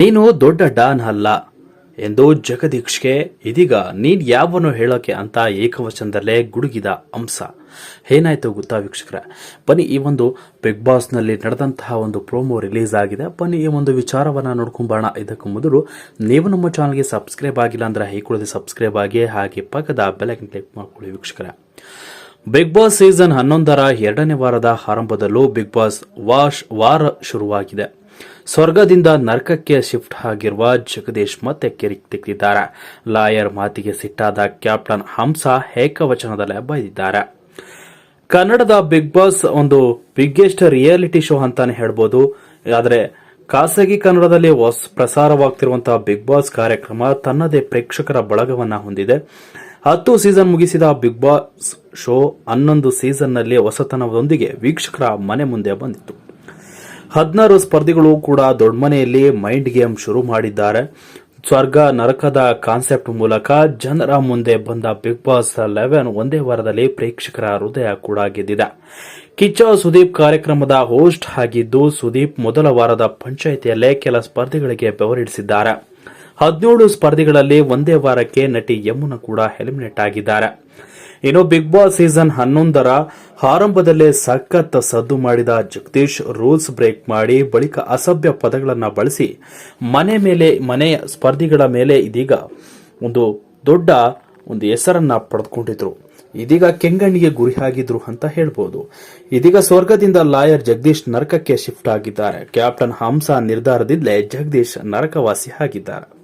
ನೀನು ದೊಡ್ಡ ಡಾನ್ ಅಲ್ಲ ಎಂದು ಜಗದೀಶ್ಗೆ ಇದೀಗ ನೀನ್ ಯಾವನು ಹೇಳೋಕೆ ಅಂತ ಏಕವಚನದಲ್ಲೇ ಗುಡುಗಿದ ಅಂಶ. ಏನಾಯ್ತು ಗೊತ್ತಾ ವೀಕ್ಷಕರ? ಬನ್ನಿ, ಈ ಒಂದು ಬಿಗ್ ಬಾಸ್ನಲ್ಲಿ ನಡೆದಂತಹ ಒಂದು ಪ್ರೋಮೋ ರಿಲೀಸ್ ಆಗಿದೆ. ಬನ್ನಿ, ಈ ಒಂದು ವಿಚಾರವನ್ನ ನೋಡ್ಕೊಂಬೋಣ ಇದಕ್ಕೂ ಮೊದಲು ನೀವು ನಮ್ಮ ಚಾನಲ್ಗೆ ಸಬ್ಸ್ಕ್ರೈಬ್ ಆಗಿಲ್ಲ ಅಂದ್ರೆ ಹೈಕೊಳ್ಳದೆ ಸಬ್ಸ್ಕ್ರೈಬ್ ಆಗಿ ಹಾಗೆ ಪಕ್ಕದ ಬೆಲೈಕನ್ ಕ್ಲಿಕ್ ಮಾಡ್ಕೊಳ್ಳಿ ವೀಕ್ಷಕರ. ಬಿಗ್ ಬಾಸ್ ಸೀಸನ್ ಹನ್ನೊಂದರ ಎರಡನೇ ವಾರದ ಆರಂಭದಲ್ಲೂ ಬಿಗ್ ಬಾಸ್ ವಾಶ್ ವಾರ ಶುರುವಾಗಿದೆ. ಸ್ವರ್ಗದಿಂದ ನರಕಕ್ಕೆ ಶಿಫ್ಟ್ ಆಗಿರುವ ಜಗದೀಶ್ ಮತ್ತೆ ಕಿರಿಕ್ ತೆಗೆದಿದ್ದಾರೆ ಲಾಯರ್ ಮಾತಿಗೆ ಸಿಟ್ಟಾದ ಕ್ಯಾಪ್ಟನ್ ಹಂಸ ಏಕವಚನದಲ್ಲೇ ಬೈದಿದ್ದಾರೆ. ಕನ್ನಡದ ಬಿಗ್ ಬಾಸ್ ಒಂದು ಬಿಗ್ಗೆಸ್ಟ್ ರಿಯಾಲಿಟಿ ಶೋ ಅಂತಾನೆ ಹೇಳ್ಬೋದು. ಆದರೆ ಖಾಸಗಿ ಕನ್ನಡದಲ್ಲಿ ಪ್ರಸಾರವಾಗ್ತಿರುವಂತಹ ಬಿಗ್ ಬಾಸ್ ಕಾರ್ಯಕ್ರಮ ತನ್ನದೇ ಪ್ರೇಕ್ಷಕರ ಬಳಗವನ್ನ ಹೊಂದಿದೆ. ಹತ್ತು ಸೀಸನ್ ಮುಗಿಸಿದ ಬಿಗ್ ಬಾಸ್ ಶೋ ಹನ್ನೊಂದು ಸೀಸನ್ನಲ್ಲಿ ಹೊಸತನದೊಂದಿಗೆ ವೀಕ್ಷಕರ ಮನೆ ಮುಂದೆ ಬಂದಿತ್ತು. ಹದಿನಾರು ಸ್ಪರ್ಧಿಗಳು ಕೂಡ ದೊಡ್ಡಮನೆಯಲ್ಲಿ ಮೈಂಡ್ ಗೇಮ್ ಶುರು ಮಾಡಿದ್ದಾರೆ. ಸ್ವರ್ಗ ನರಕದ ಕಾನ್ಸೆಪ್ಟ್ ಮೂಲಕ ಜನರ ಮುಂದೆ ಬಂದ ಬಿಗ್ ಬಾಸ್ ಲೆವೆನ್ ಒಂದೇ ವಾರದಲ್ಲಿ ಪ್ರೇಕ್ಷಕರ ಹೃದಯ ಕೂಡ ಗೆದ್ದಿದೆ. ಕಿಚ್ಚ ಸುದೀಪ್ ಕಾರ್ಯಕ್ರಮದ ಹೋಸ್ಟ್ ಆಗಿದ್ದು ಸುದೀಪ್ ಮೊದಲ ವಾರದ ಪಂಚಾಯಿತಿಯಲ್ಲೇ ಕೆಲ ಸ್ಪರ್ಧಿಗಳಿಗೆ ಬೆವರಿಡಿಸಿದ್ದಾರೆ. ಹದಿನೇಳು ಸ್ಪರ್ಧಿಗಳಲ್ಲಿ ಒಂದೇ ವಾರಕ್ಕೆ ನಟಿ ಯಮುನಾ ಕೂಡ ಎಲಿಮಿನೇಟ್ ಆಗಿದ್ದಾರೆ. ಇನ್ನು ಬಿಗ್ ಬಾಸ್ ಸೀಸನ್ ಹನ್ನೊಂದರ ಆರಂಭದಲ್ಲೇ ಸಖತ್ ಸದ್ದು ಮಾಡಿದ ಜಗದೀಶ್ ರೂಲ್ಸ್ ಬ್ರೇಕ್ ಮಾಡಿ ಬಳಿಕ ಅಸಭ್ಯ ಪದಗಳನ್ನು ಬಳಸಿ ಮನೆ ಮೇಲೆ, ಮನೆಯ ಸ್ಪರ್ಧಿಗಳ ಮೇಲೆ ಇದೀಗ ಒಂದು ದೊಡ್ಡ ಒಂದು ಹೆಸರನ್ನ ಪಡೆದುಕೊಂಡಿದ್ರು. ಇದೀಗ ಕೆಂಗಣ್ಣಿಗೆ ಗುರಿ ಆಗಿದ್ರು ಅಂತ ಹೇಳ್ಬೋದು. ಇದೀಗ ಸ್ವರ್ಗದಿಂದ ಲಾಯರ್ ಜಗದೀಶ್ ನರಕಕ್ಕೆ ಶಿಫ್ಟ್ ಆಗಿದ್ದಾರೆ. ಕ್ಯಾಪ್ಟನ್ ಹಂಸ ನಿರ್ಧಾರದಿಂದಲೇ ಜಗದೀಶ್ ನರಕವಾಸಿ ಆಗಿದ್ದಾರೆ.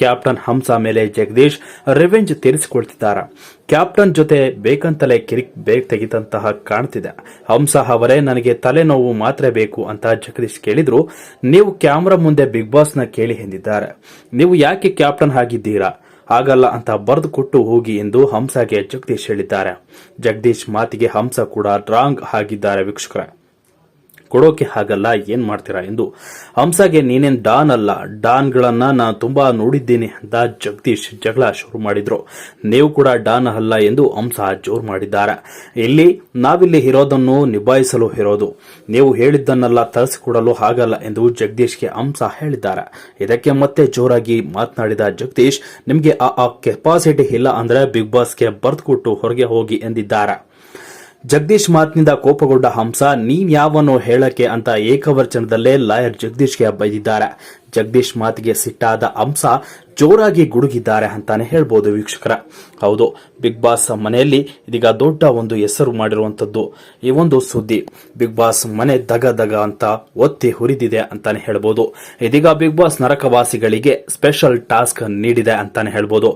ಕ್ಯಾಪ್ಟನ್ ಹಂಸ ಮೇಲೆ ಜಗದೀಶ್ ರಿವೆಂಜ್ ತೀರಿಸಿಕೊಳ್ತಿದ್ದಾರೆ. ಕ್ಯಾಪ್ಟನ್ ಜೊತೆ ಬೇಕಂತಲೇ ಕಿರಿಕ್ ಬೇಗ ತೆಗೆದಂತಹ ಕಾಣ್ತಿದೆ. ಹಂಸ ಅವರೇ, ನನಗೆ ತಲೆನೋವು ಮಾತ್ರ ಬೇಕು ಅಂತ ಜಗದೀಶ್ ಕೇಳಿದ್ರು. ನೀವು ಕ್ಯಾಮ್ರಾ ಮುಂದೆ ಬಿಗ್ ಬಾಸ್ನ ಕೇಳಿ ಎಂದಿದ್ದಾರೆ. ನೀವು ಯಾಕೆ ಕ್ಯಾಪ್ಟನ್ ಆಗಿದ್ದೀರಾ? ಆಗಲ್ಲ ಅಂತ ಬರೆದು ಕೊಟ್ಟು ಹೋಗಿ ಎಂದು ಹಂಸಗೆ ಜಗದೀಶ್ ಹೇಳಿದ್ದಾರೆ. ಜಗದೀಶ್ ಮಾತಿಗೆ ಹಂಸ ಕೂಡ ರಾಂಗ್ ಆಗಿದ್ದಾರೆ ವೀಕ್ಷಕರ. ಕೊಡೋಕೆ ಹಾಗಲ್ಲ, ಏನ್ ಮಾಡ್ತೀರಾ ಎಂದು. ಹಂಸಾಗೆ ನೀನೇನ್ ಡಾನ್ ಅಲ್ಲ, ಡಾನ್ಗಳನ್ನ ನಾನು ತುಂಬಾ ನೋಡಿದ್ದೀನಿ ಅಂತ ಜಗದೀಶ್ ಜಗಳ ಶುರು ಮಾಡಿದ್ರು. ನೀವು ಕೂಡ ಡಾನ್ ಅಲ್ಲ ಎಂದು ಹಂಸ ಜೋರು ಮಾಡಿದ್ದಾರೆ. ಇಲ್ಲಿ ನಾವಿಲ್ಲಿ ಇರೋದನ್ನು ನಿಭಾಯಿಸಲು ಇರೋದು. ನೀವು ಹೇಳಿದ್ದನ್ನೆಲ್ಲ ತರಿಸಿಕೊಡಲು ಹಾಗಲ್ಲ ಎಂದು ಜಗದೀಶ್ಗೆ ಹಂಸ ಹೇಳಿದ್ದಾರೆ. ಇದಕ್ಕೆ ಮತ್ತೆ ಜೋರಾಗಿ ಮಾತನಾಡಿದ ಜಗದೀಶ್, ನಿಮಗೆ ಆ ಕೆಪಾಸಿಟಿ ಇಲ್ಲ ಅಂದ್ರೆ ಬಿಗ್ ಬಾಸ್ಗೆ ಬರೆದುಕೊಟ್ಟು ಹೊರಗೆ ಹೋಗಿ ಎಂದಿದ್ದಾರೆ. ಜಗದೀಶ್ ಮಾತಿನಿಂದ ಕೋಪಗೊಂಡ ಹಂಸ ನೀವ್ ಯಾವನು ಹೇಳಕ್ಕೆ ಅಂತ ಏಕವರ್ಚನದಲ್ಲೇ ಲಾಯರ್ ಜಗದೀಶ್ಗೆ ಬೈದಿದ್ದಾರೆ. ಜಗದೀಶ್ ಮಾತಿಗೆ ಸಿಟ್ಟಾದ ಹಂಸ ಜೋರಾಗಿ ಗುಡುಗಿದ್ದಾರೆ ಅಂತಾನೆ ಹೇಳ್ಬೋದು ವೀಕ್ಷಕರ. ಹೌದು, ಬಿಗ್ ಬಾಸ್ ಮನೆಯಲ್ಲಿ ಇದೀಗ ದೊಡ್ಡ ಒಂದು ಹೆಸರು ಮಾಡಿರುವಂತದ್ದು ಈ ಒಂದು ಸುದ್ದಿ. ಬಿಗ್ ಬಾಸ್ ಮನೆ ದಗ ದಗ ಅಂತ ಒತ್ತಿ ಹುರಿದಿದೆ ಅಂತಾನೆ ಹೇಳ್ಬೋದು. ಇದೀಗ ಬಿಗ್ ಬಾಸ್ ನರಕವಾಸಿಗಳಿಗೆ ಸ್ಪೆಷಲ್ ಟಾಸ್ಕ್ ನೀಡಿದೆ ಅಂತಾನೆ ಹೇಳ್ಬೋದು.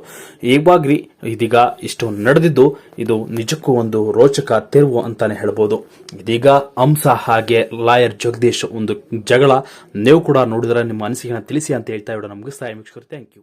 ಈವಾಗ್ರಿ ಇದೀಗ ಇಷ್ಟು ನಡೆದಿದ್ದು ಇದು ನಿಜಕ್ಕೂ ಒಂದು ರೋಚಕ ತಿರುವು ಅಂತಾನೆ ಹೇಳ್ಬೋದು. ಇದೀಗ ಅಂಸ ಹಾಗೆ ಲಾಯರ್ ಜಗದೀಶ್ ಒಂದು ಜಗಳ ನೀವು ಕೂಡ ನೋಡಿದ್ರೆ ನಿಮ್ಮ ಅನಿಸಿಕೆನ ತಿಳಿಸಿ ಅಂತ ಹೇಳ್ತಾ ಇಡೋಣ ಮುಗಿಸ್ತಾ ವೀಕ್ಷಕರು ಥ್ಯಾಂಕ್ ಯು